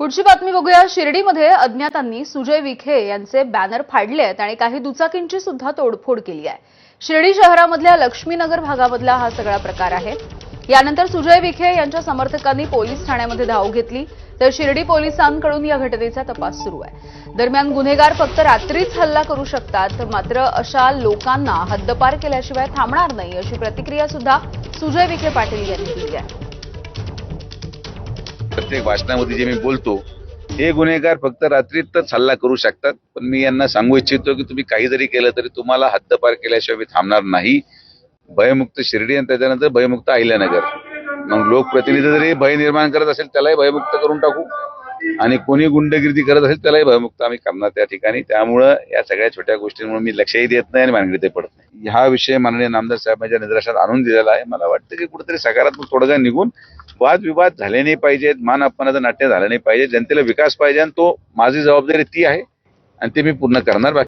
पुढची बातमी बघूया. शिर्डीमध्ये अज्ञातांनी सुजय विखे यांचे बॅनर फाडले आहेत आणि काही दुचाकींची सुद्धा तोडफोड केली आहे. शिर्डी शहरामधल्या लक्ष्मीनगर भागामधला हा सगळा प्रकार आहे. यानंतर सुजय विखे यांच्या समर्थकांनी पोलीस ठाण्यामध्ये धाव घेतली. तर शिर्डी पोलिसांकडून या घटनेचा तपास सुरू आहे. दरम्यान गुन्हेगार फक्त रात्रीच हल्ला करू शकतात मात्र अशा लोकांना हद्दपार केल्याशिवाय थांबणार नाही अशी प्रतिक्रिया सुद्धा सुजय विखे पाटील यांनी दिली आहे. प्रत्येक भाषणामध्ये जे मी बोलतो हे गुन्हेगार फक्त रात्रीतच हल्ला करू शकतात. पण मी यांना सांगू इच्छितो की तुम्ही काही जरी केलं तरी तुम्हाला हद्दपार केल्याशिवाय मी थांबणार नाही. भयमुक्त शिर्डी आणि त्याच्यानंतर भयमुक्त अहिल्यानगर. मग लोकप्रतिनिधी जरी भय निर्माण करत असेल त्यालाही भयमुक्त करून टाकू. आणि कोणी गुंडगिरी करत असेल त्यालाही भयमुक्त आम्ही करणार त्या ठिकाणी. त्यामुळं या सगळ्या छोट्या गोष्टींमुळे मी लक्षही देत नाही आणि मानगडीतही पडत नाही. हा विषय माननीय नामदार साहेबांच्या निदर्शनात आणून दिलेला आहे. मला वाटतं की कुठेतरी सकारात्मक तोडगा निघून वादविवाद झाले नाही पाहिजेत मान अपमानाचं नाट्य झालं नाही पाहिजे जनतेला विकास पाहिजे आणि तो माझी जबाबदारी ती आहे आणि ते मी पूर्ण करणार. बाकी